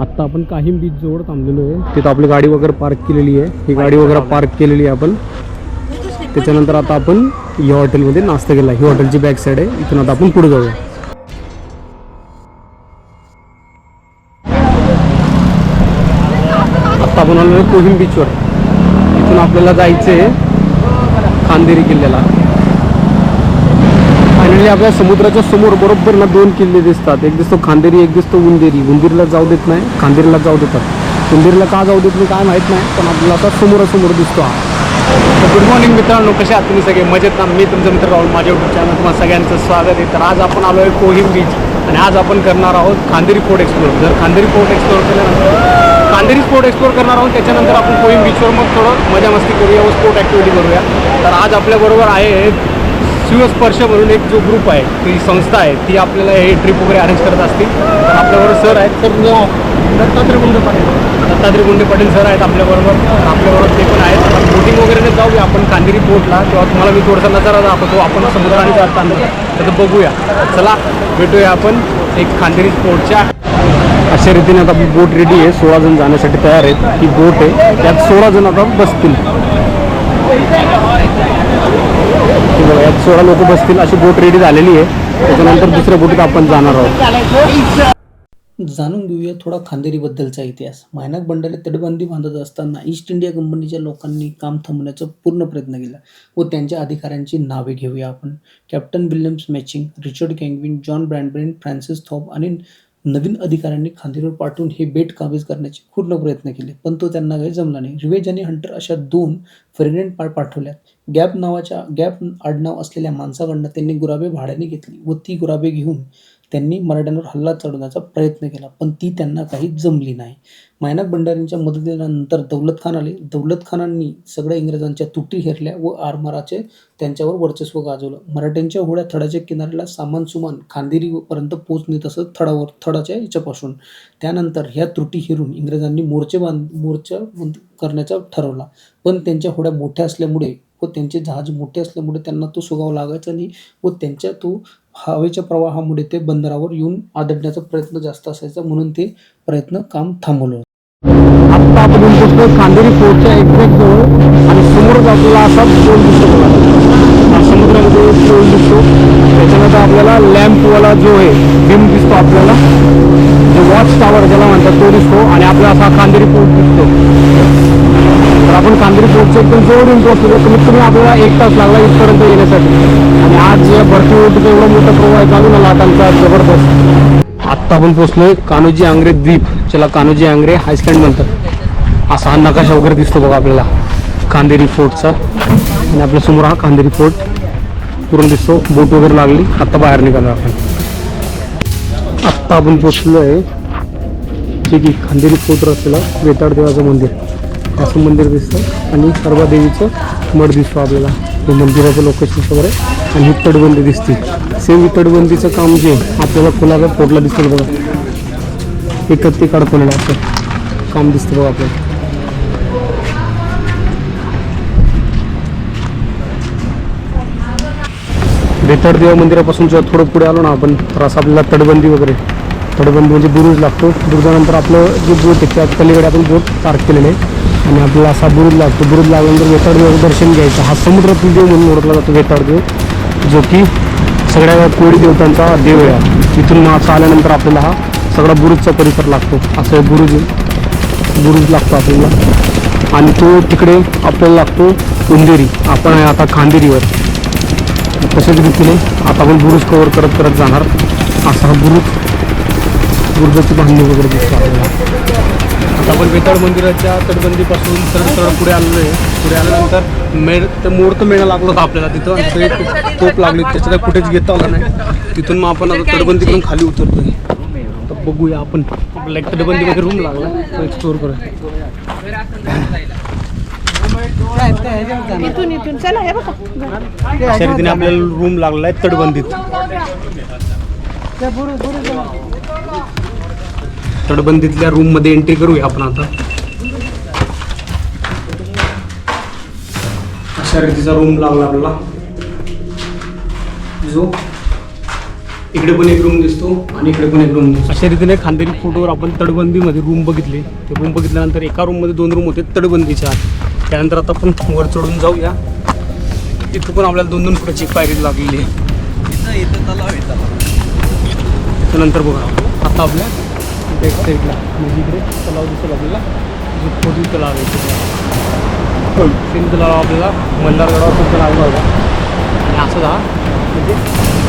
आत्ता आपण काहीम बीच जवळ थांबलेलो आहे. तिथं आपली गाडी वगैरे पार्क केलेली आहे. ही गाडी वगैरे पार्क केलेली आहे आपण. त्याच्यानंतर आता आपण या हॉटेलमध्ये नाश्ता केला. ही हॉटेलची बॅक साईड आहे. इथून आता आपण पुढे जाऊया. आत्ता आपण आलो कोहिम बीचवर इथून आपल्याला जायचं आहे खांदेरी किल्ल्याला. फायनली आपल्या समुद्राच्या समोर बरोबर ना दोन किल्ले दिसतात. एक दिसतो खांदेरी एक दिसतो उंदेरी. उंदेरीला जाऊ देत नाही खांदेरीला जाऊ देतात. उंदेरीला का जाऊ देत नाही काय माहीत नाही पण आपल्याला आता समोरासमोर दिसतो हा. तर गुड मॉर्निंग मित्रांनो कसे आहात तुम्ही सगळे? मजेत ना? मी तुमचा मित्र राहुल माझ्या युट्यूब चॅनल तुम्हाला सगळ्यांचं स्वागत आहे. तर आज आपण आलो आहे कोहिम बीच आणि आज आपण करणार आहोत खांदेरी फोर्ट एक्सप्लोर जर खांदेरी फोर्ट एक्सप्लोर केल्यानंतर खांदेरी स्पोर्ट एक्सप्लोअर करणार आहोत त्याच्यानंतर आपण कोहिम बीचवर मग थोडं मजा मस्ती करूया व स्पोर्ट ॲक्टिव्हिटी करूया. तर आज आपल्याबरोबर आहे शिवस्पर्श म्हणून एक जो ग्रुप आहे ती संस्था आहे ती आपल्याला हे ट्रिप वगैरे अरेंज करत असतील. तर आपल्याबरोबर सर आहेत. तर दत्तात्रय गुंडे पाटील. दत्तात्रय गुंडे पाटील सर आहेत आपल्याबरोबर. आपल्याबरोबर ते पण आहेत. आता बोटिंग वगैरे जाऊया आपण खांदेरी पोर्टला तेव्हा तुम्हाला मी थोडासा नजारा दाखवतो. आपण समुद्राने जाताना तर बघूया. चला भेटूया आपण एक खांदेरी पोर्टच्या अशा रीतीने आता बोट रेडी आहे. सोळा जण जाण्यासाठी तयार आहेत. ही बोट आहे. त्यात सोळा जण आता बसतील. सोळा लोक बसतील अशी बोट रेडी झालेली आहे. त्याच्यानंतर दुसऱ्या बोटीत आपण जाणार आहोत. जाणून घेऊया थोडा खांदेरीबद्दलचा इतिहास. मायनाक बंडाला तटबंदी बांधत असताना ईस्ट इंडिया कंपनीच्या लोकांनी काम थांबवण्याचा पूर्ण प्रयत्न केला व त्यांच्या अधिकाऱ्यांची नावे घेऊया आपण. कॅप्टन विल्यम्स मॅचिंग रिचर्ड कँगविन जॉन ब्रँडब्रेन फ्रान्सिस थॉप आणि नवीन अधिकाऱ्यांनी खांदेरीवर पाठवून हे बेट काबीज करण्याचे पूर्ण प्रयत्न केले पण तो त्यांना काही जमला नाही. रिवेज आणि हंटर अशा दोन फ्रेग्रंट पार पाठवल्यात. गॅप नावाच्या गॅप आडनाव असलेल्या माणसाकडनं त्यांनी गुराबे भाड्याने घेतली व ती गुराबे घेऊन त्यांनी मराठ्यांवर हल्ला चढवण्याचा प्रयत्न केला पण ती त्यांना काही जमली नाही. मायनाक भंडारींच्या मदतीनंतर दौलत खान आले. दौलत खानांनी सगळ्या इंग्रजांच्या तुटी हेरल्या व आरमाराचे त्यांच्यावर वर्चस्व गाजवलं. मराठ्यांच्या होड्या थडाच्या किनाऱ्याला सामान सुमान खांदेरीपर्यंत पोचणे तसंच थडावर थडाच्या याच्यापासून. त्यानंतर ह्या त्रुटी हेरून इंग्रजांनी मोर्चे बांध मोर्चा बंद करण्याचा ठरवला. पण त्यांच्या होड्या मोठ्या असल्यामुळे व त्यांचे जहाज मोठे असल्यामुळे त्यांना तो सुगावा लागायचा नाही व त्यांच्या तो हवेच्या प्रवाहामुळे ते बंदरावर येऊन आदळण्याचा प्रयत्न जास्त असायचा. म्हणून ते प्रयत्न काम थांबवलं आत्ता आपण पोहोचलो खांदेरी पोर्टच्या एक्झॅक्ट जवळ आणि समोरच आपल्याला असा पोल दिसतो समुद्रामध्ये पोल दिसतो. त्याच्यानंतर आपल्याला लॅम्पवाला जो आहे बिम दिसतो आपल्याला. जो वॉच टावर ज्याला म्हणतात तो दिसतो आणि आपला असा खांदेरी पोर्ट दिसतो. तर आपण कांदरी पोहोचतो एकदम जवळ येऊन पोहोचलो कमीत कमी आपल्याला एक तास लागला इथपर्यंत येण्यासाठी. आणि आज या भरती ओटीचा एवढा मोठा प्रवाह चालू ना लाटांचा जबरदस्त. आत्ता आपण पोहोचलोय कान्होजी आंग्रे द्वीप ज्याला कान्होजी आंग्रे हायस्टँड म्हणतात. असा हा नकाशा वगैरे दिसतो बघा आपल्याला. कांदेरी फोर्टचा. आणि आपल्यासमोर हा कांदेरी फोर्ट. पूर्ण दिसतो. बोट वगैरे लागली. आत्ता बाहेर निघालो आपण. आत्ता आपण पोचलो आहे जे की खांदेरी फोर्ट रस्त्याला वेताळ देवाचं मंदिर. असं मंदिर दिसतं आणि सर्वा देवीचं मठ दिसतो आपल्याला. हे मंदिराचं लोकेशन वगैरे आणि ही तटबंदी दिसते. सेम ही तटबंदीचं काम जे आपल्याला कोणाला पोटला दिसतं बघा. हे कत्ती काढपलेलं असं काम दिसतं बघा आपल्याला. बेताड मंदिरापासून जेव्हा थोडं पुढे आलो ना आपण तर असं आपल्याला तटबंदी वगैरे. तटबंदी म्हणजे बुरुज लागतो. बुरुजानंतर आपलं जे बोट आहे त्या पलीकडे आपण बोट पार्क केलेले आहे. आणि आपला असा बुरुद लागतो. बुरुद लागल्यानंतर वेताळ दर्शन घ्यायचं. हा समुद्रातील देव म्हणून ओळखला जातो वेताडदेव जो की सगळ्या कोळी देवतांचा देव आहे. तिथून इथून मासा आल्यानंतर आपल्याला हा सगळा बुरुजचा परिसर लागतो. असं हे बुरुज बुरुज लागतो आपल्याला. आणि तो तिकडे आपल्याला लागतो उंदेरी. आपण आहे आता खांदेरीवर. तशाच रीतीने आता आपण बुरुज कवर करत करत जाणार. असा हा बुरुज बुरुजाची बांधणी वगैरे दिसतो आपल्याला. आपण बेताळ मंदिराच्या तटबंदीपासून सरळ सरळ पुढे आलेलो आहे. पुढे आल्यानंतर मेळ ते मुहूर्त मेळा लागला होता आपल्याला तिथं. आणि एक तोप लागली. त्याच्यात कुठेच घेता आला नाही. तिथून मग आपण आता तटबंदीकडून खाली उतरतोय. तर बघूया आपण. आपल्याला एक तटबंदीमध्ये रूम लागला. तो एक्सप्लोर करूया. इथून इथून. चला हे बघा. अशा रीतीने आपल्याला रूम लागला आहे तटबंदीत तटबंदीतल्या रूममध्ये एंट्री करूया आपण आता. अशा रीतीचा रूम लागला आपल्याला. जो इकडे पण एक रूम दिसतो आणि इकडे पण एक रूम दिसतो. अशा रीतीने खांदेरी फोटोवर आपण तडबंदीमध्ये रूम बघितले. ते रूम बघितल्यानंतर एका रूममध्ये दोन रूम होते तडबंदीच्या आत त्यानंतर आता आपण वर चढून जाऊया. तिथं पण आपल्याला दोन दोन फुटाची पायरी लागलेली आहे. त्यानंतर बघा. आता आपल्या बॅक साईडला. म्हणजे इकडे तलाव दिसेल आपल्याला. जो खोदी तलाव आहे तिथे. सेम तलाव आपल्याला मल्हारगडावर पण तलाव होता आणि असं हा म्हणजे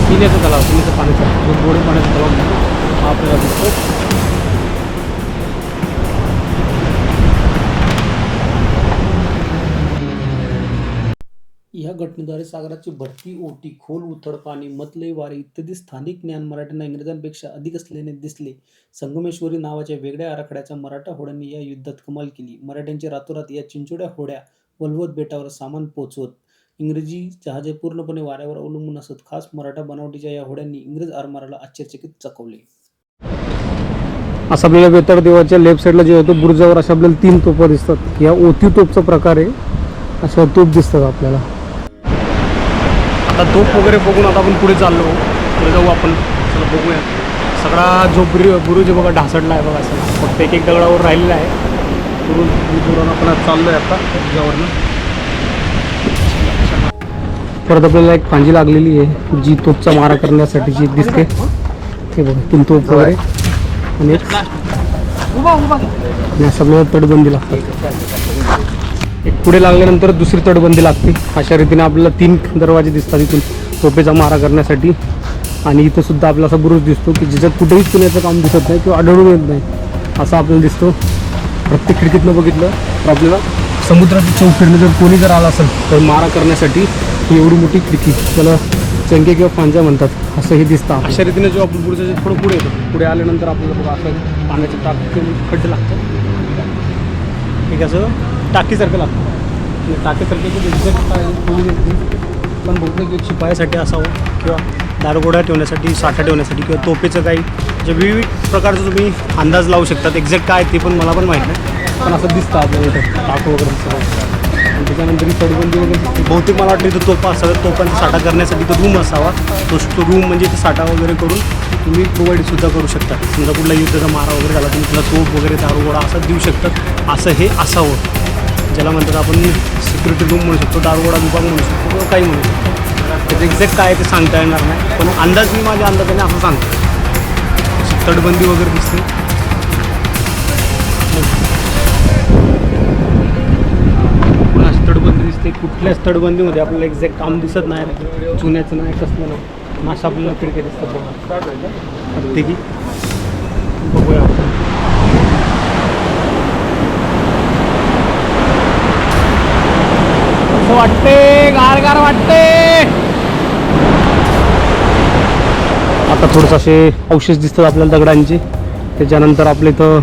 पिण्याचा तलाव पिण्याचा पाण्याचा. जो गोडे पाण्याचा तलाव म्हणतो, हा आपल्याला घटनेद्वारे सागराची भरती ओटी खोल उथळ पाणी मतलई वारे इत्यादी स्थानिक ज्ञान मराठ्यांना इंग्रजांपेक्षा अधिक असल्याने दिसले. संगमेश्वरी नावाच्या वेगळ्या आराखड्याच्या मराठा होड्यांनी या युद्धात कमाल केली. मराठ्यांची रातोरात या चिंचोड्या होड्या वलवत बेटावर सामान पोचवत इंग्रजी जहाजे पूर्णपणे वाऱ्यावर अवलंबून असत खास मराठा बनावटीच्या या होड्यांनी इंग्रज आरमाराला आश्चर्यचकित चकवले. असं आपल्याला बेताड देवाच्या लेफ्ट साईडला जे होतं बुर्जावर अशा आपल्याला तीन तोपा दिसतात. या ओती तोपचा प्रकार आहे अशा तोप दिसतात आपल्याला. आता धूप वगैरे बघून आता आपण पुढे चाललो. पुढे जाऊ आपण. चला बघूया. सगळा जो बुरु बुरुज बघा ढासडला आहे बघा सगळा. फक्त एक एक दगडावर राहिलेला आहे. बुरुज बुरुजावरून आपण आज आहे आता बुरुजावरनं परत आपल्याला एक फांजी लागलेली आहे जी तोपचा मारा करण्यासाठी जी दिसते. ते बघा तीन तोप वगैरे. आणि एक. आणि तटबंदी लागतात. एक पुढे लागल्यानंतर दुसरी तटबंदी लागते. अशा रीतीने आपल्याला तीन दरवाजे दिसतात इथून तोपेचा मारा करण्यासाठी. आणि इथं सुद्धा आपला असा बुरुज दिसतो की ज्याच्यात कुठेही चुन्याचं काम दिसत नाही किंवा आढळून येत नाही असं आपल्याला दिसतो. प्रत्येक खिडकीतनं बघितलं तर आपल्याला समुद्राची चौफिरनं जर कोणी जर आला असेल तर मारा करण्यासाठी ही एवढी मोठी खिडकी त्याला चंके किंवा फांजा म्हणतात असं हे दिसतं अशा रीतीने जो आपण बुरुजाच्या थोडं पुढे येतो पुढे आल्यानंतर आपल्याला बघा असं पाण्याचे टाक खड्डे लागतं ठीक असं टाकीसारखं लागतं. टाकीसारखे टाकीसारखं एक्झॅक्ट काय पण बहुतेक एक शिपायासाठी असावं किंवा दारगोडा ठेवण्यासाठी साठा ठेवण्यासाठी किंवा तोपेचं काही जे विविध प्रकारचं तुम्ही अंदाज लावू शकतात. एक्झॅक्ट काय ते पण मला पण माहीत नाही. पण असं दिसतं आपल्याला इथं टाकू वगैरे सगळं आणि त्याच्यानंतर ही वगैरे बहुतेक मला वाटतं इथं तोपा असावं. तोपांचा साठा करण्यासाठी तो रूम असावा. तो रूम म्हणजे ते साठा वगैरे करून तुम्ही प्रोव्हाइडसुद्धा करू शकता. समजा कुठला युद्धाचा मारा वगैरे झाला तुम्ही तुला तोप वगैरे दारुगोळा असं देऊ शकतात असं हे असावं. ज्याला म्हणतात आपण सिक्युरिटी रूम म्हणू शकतो दारुगोडा विभाग म्हणू शकतो किंवा काही म्हणू शकतो. त्याचं एक्झॅक्ट काय आहे ते सांगता येणार नाही पण अंदाज मी माझ्या अंदाजाने असं सांगतो. अशी तटबंदी वगैरे दिसते. पण अशी तटबंदी दिसते कुठल्याच तटबंदीमध्ये आपल्याला एक्झॅक्ट काम दिसत नाही चुन्याचं नाही कसलं नाही. नाशा आपल्याला खिडके दिसतात बघा. प्रत्येकी बघूया आपण असं वाटते गार गार वाटते आता थोडंसं असे अवशेष दिसतात आपल्याला दगडांचे. त्याच्यानंतर आपल्या इथं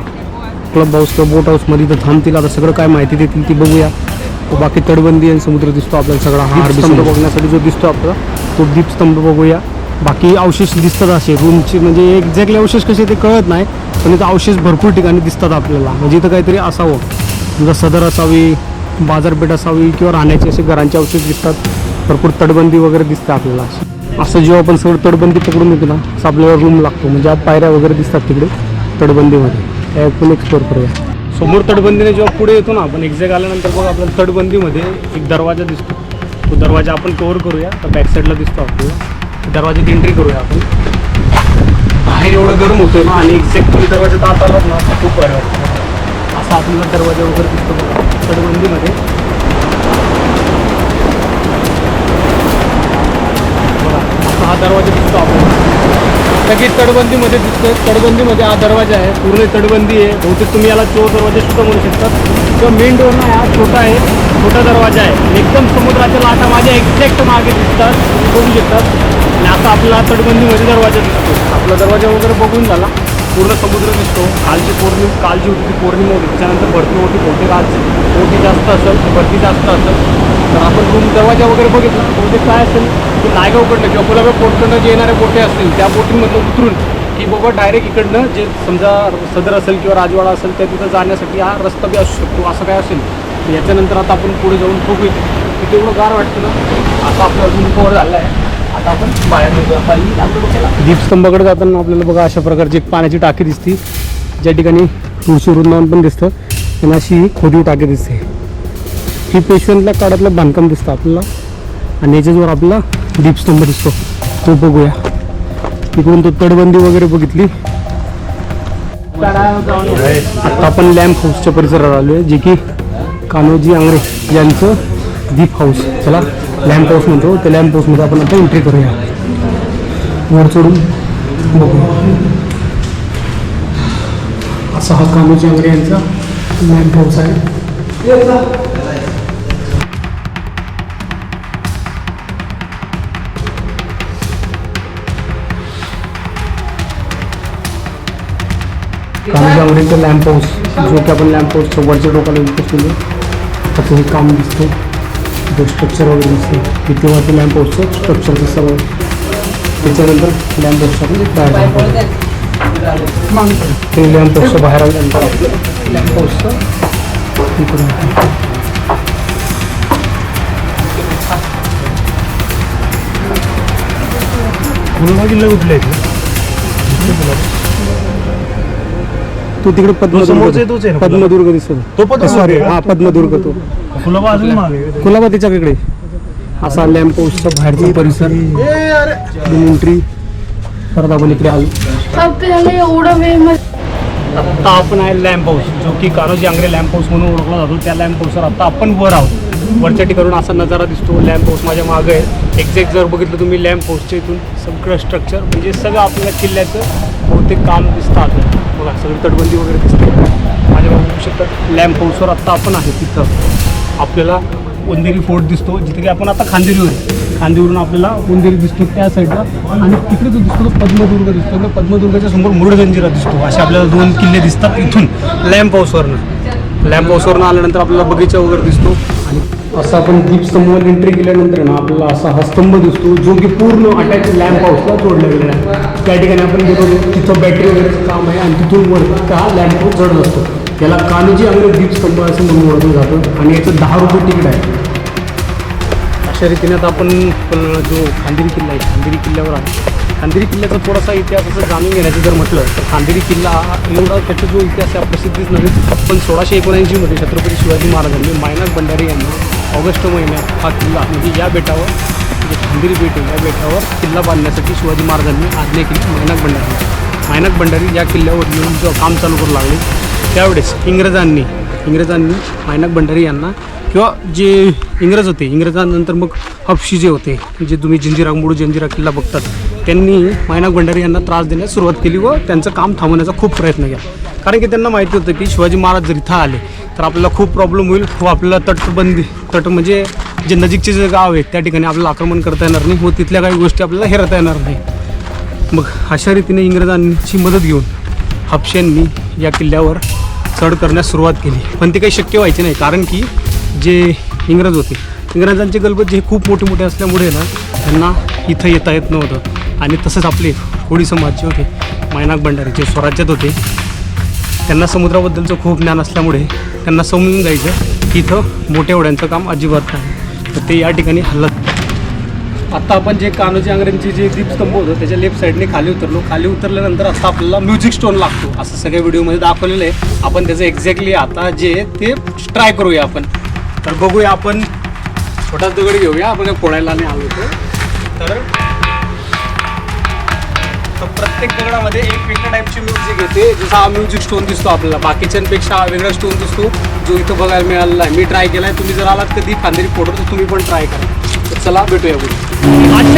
क्लब हाऊस किंवा बोट हाऊसमध्ये इथं थांबतील. आता सगळं काय माहिती देतील ती बघूया. बाकी तटबंदी आणि समुद्र दिसतो आपल्याला सगळा हा स्तंभ बघण्यासाठी जो दिसतो आपल्याला तो दीपस्तंभ बघूया. बाकी अवशेष दिसतात असे रूमचे म्हणजे एक्झॅक्टली अवशेष कसे ते कळत नाही पण इथं अवशेष भरपूर ठिकाणी दिसतात आपल्याला. म्हणजे इथं काहीतरी असावं. समजा सदर असावी बाजारपेठ असावी किंवा राहण्याचे असे घरांचे अवशेष दिसतात भरपूर तटबंदी वगैरे दिसते आपल्याला. असं जेव्हा आपण सगळं तटबंदी पकडून येतो ना असं आपल्याला रूम लागतो. म्हणजे आज पायऱ्या वगैरे दिसतात तिकडे तटबंदीमध्ये. त्या पण एक्सप्लोर करूया. समोर तटबंदीने जेव्हा पुढे येतो ना आपण एक्झॅक्ट आल्यानंतर बघा आपल्याला तटबंदीमध्ये एक दरवाजा दिसतो. तो दरवाजा आपण कव्हर करूया. तर बॅक साईडला दिसतो आपल्याला. दरवाजाची एंट्री करूया आपण. बाहेर एवढं गरम होतोय ना आणि एक्झॅक्ट तुम्ही दरवाजात आत आलात ना खूप बरं वाटतं. असा आपल्याला दरवाजा वगैरे दिसतो बघा. तटबंदीमध्ये. बघा हा दरवाजा दिसतो आपल्याला. लगेच तटबंदीमध्ये दिसतोय. तटबंदीमध्ये हा दरवाजा आहे. पूर्ण तटबंदी आहे. बहुतेक तुम्ही याला चोर दरवाजा सुद्धा म्हणू शकतात किंवा मेन डोर ना हा छोटा आहे. छोटा दरवाजा आहे. एकदम समुद्राच्या लाटा माझ्या एक्झॅक्ट मागे दिसतात. बघू शकतात. आणि आता आपला तटबंदीमध्ये दरवाजा दिसतो आपला दरवाजा वगैरे बघून झाला. पूर्ण समुद्र दिसतो. कालची पौर्णिमा काल जी होती ती पौर्णिमा होती. त्याच्यानंतर भरती होती बहुतेक आज? मोठी जास्त असेल भरती जास्त असेल. तर आपण रूम दरवाजा वगैरे बघितला. बहुतेक काय असेल की नायगावकडनं किंवा कोल्हापूर पोर्टकडनं जे येणारे बोटे असतील त्या बोटींमधून उतरून की बाबा डायरेक्ट इकडनं जे समजा सदर असेल किंवा राजवाडा असेल त्या तिथं जाण्यासाठी हा रस्ता बी असू शकतो. असं काय असेल याच्यानंतर आता आपण पुढे जाऊन बघू इथे तिथे एवढं गार वाटतं ना. आता आपला रूम कवर झाला आहे. आता आपण दीपस्तंभाकडे जाताना आपल्याला बघा अशा प्रकारची एक पाण्याची टाकी दिसते. ज्या ठिकाणी तुळशी वृंदावन पण दिसतं. आणि अशी ही खोदीव टाकी दिसते. ही पेशव्यांतल्या काळातलं बांधकाम दिसतं आपल्याला. आणि याच्याजवळ आपला दीपस्तंभ दिसतो. तो बघूया. इकडून तो तटबंदी वगैरे बघितली. आता आपण लॅम्प हाऊसच्या परिसरात आलो आहे जे की कान्होजी आंगरे यांचं दीप हाऊस. चला. लॅम्प हाऊस त्या लॅम्प हाऊसमध्ये आपण आता एंट्री करूया. वर चढून बघू असा हा कान्होजी आंग्रे यांचा. लॅम्प हाऊस आहे. कान्होजी आंग्रेचं लॅम्प हाऊस जो की आपण लॅम्प हाऊसच्या वरच्या उपस्थित त्याचं हे काम दिसतं जो स्ट्रक्चर वगैरे दिसते वरती लॅम्प हाऊसचं स्ट्रक्चरचं सर्व त्याच्यानंतर लॅम्प हाऊसच्या आपण बाहेर. ते लॅम्प हाऊसच्या बाहेर आपलं लॅम्प हाऊसचं इकडून. गुलबर्गा जिल्हा कुठले आहेत तो तिकडे समोरचा पद्मदुर्ग तोच आहे ना? पद्मदुर्ग दिसतो. तो पद्मदुर्ग सॉरी आहे? हा पद्मदुर्ग तो. कुलाबा अजून मागे आहे. कुलाबा तिच्याकडे असा लॅम्प हाऊसचा बाहेरचा परिसर. एंट्री परत आपण इकडे आलो. आपल्याला एवढं वेळ मग आत्ता आपण आहे लॅम्प हाऊस जो की कान्होजी आंग्रे लॅम्प हाऊस म्हणून ओळखला जातो. त्या लॅम्प हाऊसवर आत्ता आपण वर आहोत वरच्या ठिकाणून असा नजारा दिसतो. लॅम्प हाऊस माझ्या मागं आहे. एक्झॅक्ट जर बघितलं तुम्ही लॅम्प हाऊसच्या इथून सगळं स्ट्रक्चर म्हणजे सगळं आपल्याला किल्ल्याचं बहुतेक काम दिसतं आपल्याला. बघा सगळी तटबंदी वगैरे दिसते. माझ्या बघू शकतात लॅम्प हाऊसवर आत्ता आपण आहे तिथं. आपल्याला उंदेरी फोर्ट दिसतो जिथे की आपण आता खांदेरीवर आहे. खांदेरीवरून आपल्याला उंदेरी दिसतो त्या साईडला आणि तिकडे जो दिसतो तो पद्मदुर्ग दिसतो. तो पद्मदुर्गाच्या समोर मुरुड दिसतो. असे आपल्याला दोन किल्ले दिसतात इथून. लॅम्प हाऊसवरनं लॅम्प हाऊसवरनं आल्यानंतर आपल्याला बगीचा वगैरे दिसतो. असं आपण दीपस्तंभावर एंट्री केल्यानंतर ना आपल्याला असा हा स्तंभ दिसतो जो की पूर्ण अटॅच लॅम्प हाऊसला जोडला गेलेला आहे. त्या ठिकाणी आपण गेलो तिथं बॅटरी वगैरेचं काम आहे आणि तिथून वर हा लॅम्प हाऊस असतो. याला कान्होजी आंग्रे दीपस्तंभ असं म्हणून ओळखलं जातं आणि याचं दहा रुपये तिकीट आहे. अशा रीतीने आता आपण जो खांदेरी किल्ला आहे खांदेरी किल्ल्यावर आहे खांदेरी किल्ल्याचा थोडासा इतिहास असं जाणून घेण्याचं जर म्हटलं तर खांदेरी किल्ला हा एवढा त्याचा जो इतिहास आहे प्रसिद्धीच नव्हे पण सोळाशे एकोणऐंशीमध्ये छत्रपती शिवाजी महाराजांनी मायनाक भंडारी यांना ऑगस्ट महिन्यात हा किल्ला म्हणजे या बेटावर म्हणजे खांदेरी बेट या बेटावर किल्ला बांधण्यासाठी शिवाजी महाराजांनी आज्ञा केली मैनाक भंडारी. मैनाक भंडारी या किल्ल्यावर येऊन जेव्हा काम चालू करू लागले त्यावेळेस इंग्रजांनी इंग्रजांनी मैनाक भंडारी यांना किंवा जे इंग्रज होते इंग्रजांनंतर मग हपशी जे होते जे तुम्ही जंजिरा मुडू जंजिरा किल्ला बघतात त्यांनी मायनाक भंडारी यांना त्रास देण्यास सुरुवात केली व त्यांचं काम थांबवण्याचा खूप प्रयत्न केला. कारण की त्यांना माहिती होतं की शिवाजी महाराज जर इथं आले तर आपल्याला खूप प्रॉब्लेम होईल. व आपल्याला तटबंदी तट म्हणजे जे नजीकचे जे गाव आहे त्या ठिकाणी आपल्याला आक्रमण करता येणार नाही. व तिथल्या काही गोष्टी आपल्याला हेरता येणार नाही. मग अशा रीतीने इंग्रजांची मदत घेऊन हापश्यांनी या किल्ल्यावर चढ करण्यास सुरुवात केली. पण ते काही शक्य व्हायचे नाही कारण की जे इंग्रज होते इंग्रजांचे गलबत जे खूप मोठे मोठे असल्यामुळे ना त्यांना इथं येता येत नव्हतं. आणि तसंच आपले कोळी समाज जे होते मायनाक भंडारी जे स्वराज्यात होते त्यांना समुद्राबद्दलचं खूप ज्ञान असल्यामुळे त्यांना समजून जायचं की इथं मोठ्या होड्यांचं काम अजिबात नाही. तर ते या ठिकाणी हल्लत आत्ता आपण जे कान्होजी आंग्रेंचे जे दीपस्तंभ होतं त्याच्या लेफ्ट साईडने खाली उतरलो. खाली उतरल्यानंतर आता आपल्याला म्युझिक स्टोन लागतो. असं सगळ्या व्हिडिओमध्ये दाखवलेलं आहे. आपण त्याचं एक्झॅक्टली आता जे आहे ते ट्राय करूया आपण. तर बघूया आपण छोटा दगड घेऊया. आपण फोडायला नाही आलो होतो. तर तर प्रत्येक दगडामध्ये एक वेगळ्या टाईपची म्युझिक येते. जसा हा म्युझिक स्टोन दिसतो आपल्याला. बाकीच्यांपेक्षा हा वेगळा स्टोन दिसतो. जो इथं बघायला मिळालेला आहे. मी ट्राय केला आहे तुम्ही जर आलात कधी खांदेरी फोटो तर तुम्ही पण ट्राय करा. तर चला भेटूया पुढे.